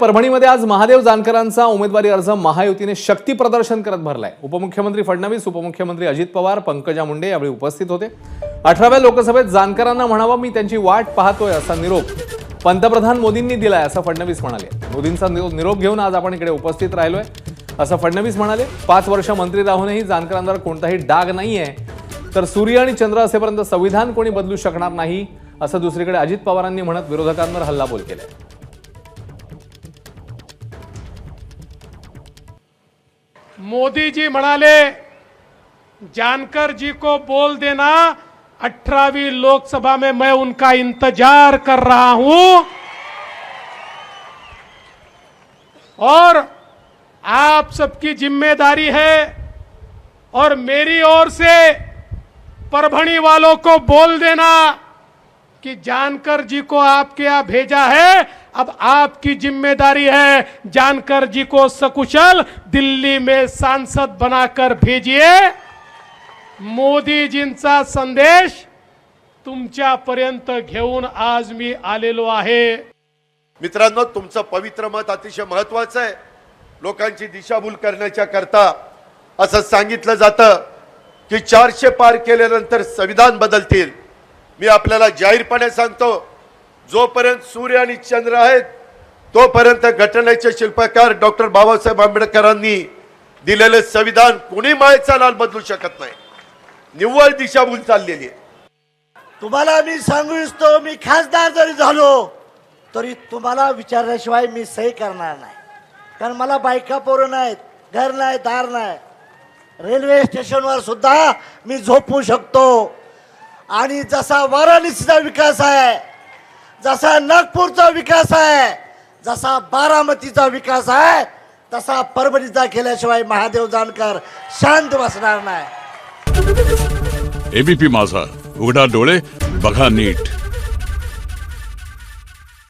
परभणीमध्ये आज महादेव जानकरांचा उमेदवारी अर्ज महायुतीने शक्ती प्रदर्शन करत भरलाय. उपमुख्यमंत्री फडणवीस उपमुख्यमंत्री अजित पवार पंकजा मुंडे यावेळी उपस्थित होते. अठराव्या लोकसभेत जानकरांना म्हणावं मी त्यांची वाट पाहतोय असा निरोप पंतप्रधान मोदींनी दिलाय असं फडणवीस म्हणाले. मोदींचा निरोप घेऊन आज आपण इकडे उपस्थित राहिलोय असं फडणवीस म्हणाले. पाच वर्ष मंत्री राहूनही जानकरांवर कोणताही डाग नाहीये. तर सूर्य आणि चंद्र असेपर्यंत संविधान कोणी बदलू शकणार नाही असं दुसरीकडे अजित पवारांनी म्हणत विरोधकांवर हल्लाबोल केलाय. मोदी जी म्हणाले जानकर जी को बोल देना, अठारहवीं लोकसभा में मैं उनका इंतज़ार कर रहा हूँ। और आप सबकी ज़िम्मेदारी है, और मेरी ओर से परभणी वालों को बोल देना कि जानकर जी को आपके यहाँ भेजा है अब आपकी जिम्मेदारी है जानकर जी को सकुशल दिल्ली में सांसद बनाकर भेजिए। मोदीजींचा संदेश तुमच्यापर्यंत घेऊन आज मी आलेलो आहे। मित्रांनो तुमचं पवित्र मत अतिशय महत्वाचं आहे. लोकांची दिशाभूल करण्याच्या करता असं सांगितलं जातं की चारशे पार केल्यानंतर संविधान बदलतील. मी आपल्याला जाहीरपणे सांगतो जोपर्यंत सूर्य आणि चंद्र आहेत तोपर्यंत घटनेचे शिल्पकार डॉक्टर बाबासाहेब आंबेडकरांनी दिलेले संविधान कुणी मायचा लाल बदलू शकत नाही. निव्वळ दिशाभूल चाललेली आहे. तुम्हाला मी सांगू इच्छितो मी खासदार जरी झालो तरी तुम्हाला विचारल्याशिवाय मी सही करणार नाही. कारण मला बायका पोरं नाहीत घर नाही दार नाही. रेल्वे स्टेशनवर सुद्धा मी झोपू शकतो. आणि जसा वाराणसीचा विकास आहे जसा नागपूरचा विकास आहे जसा बारामतीचा विकास आहे तसा परभणीचा केल्याशिवाय महादेव जानकर शांत बसणार नाही. एबीपी माझा. उघडा डोळे बघा नीट.